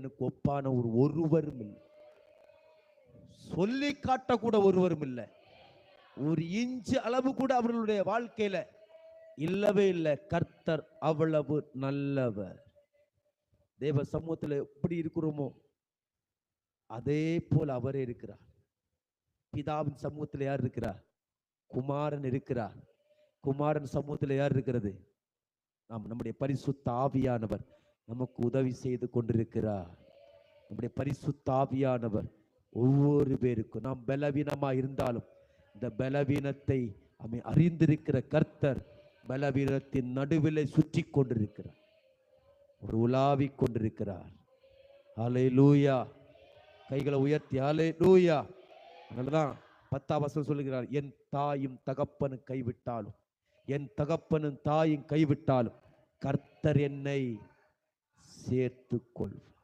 தேவனுக்கு ஒப்பான ஒரு ஒருவரும் இல்லை. சொல்லி காட்டக்கூட ஒருவரும் இல்லை. ஒரு இஞ்சு அளவு கூட அவர்களுடைய வாழ்க்கையில இல்லவே இல்லை. கர்த்தர் அவ்வளவு நல்லவர். தேவ சமூகத்தில் எப்படி இருக்கிறோமோ அதே போல் அவரே இருக்கிறார். பிதாவின் சமூகத்தில் யார் இருக்கிறார் குமாரன் இருக்கிறார். குமாரன் சமூகத்தில் யார் இருக்கிறது? நாம் நம்முடைய பரிசுத்த ஆவியானவர். நமக்கு உதவி செய்து கொண்டிருக்கிறார். நம்முடைய பரிசுத்தாவியானவர் ஒவ்வொரு பேருக்கும் நாம் பலவீனமாக இருந்தாலும் இந்த பலவீனத்தை அமை அறிந்திருக்கிற கர்த்தர் பலவீனத்தின் நடுவில் சுற்றி கொண்டிருக்கிறார். ஒரு உலாவிக் கொண்டிருக்கிறார். அலை லூயா கைகளை உயர்த்தி அலை லூயா அதனாலதான் பத்தாம் வசனம் சொல்லுகிறார் என் தாயும் தகப்பனும் கைவிட்டாலும் என் தகப்பனும் தாயும் கைவிட்டாலும் கர்த்தர் என்னை சேர்த்து கொள்வார்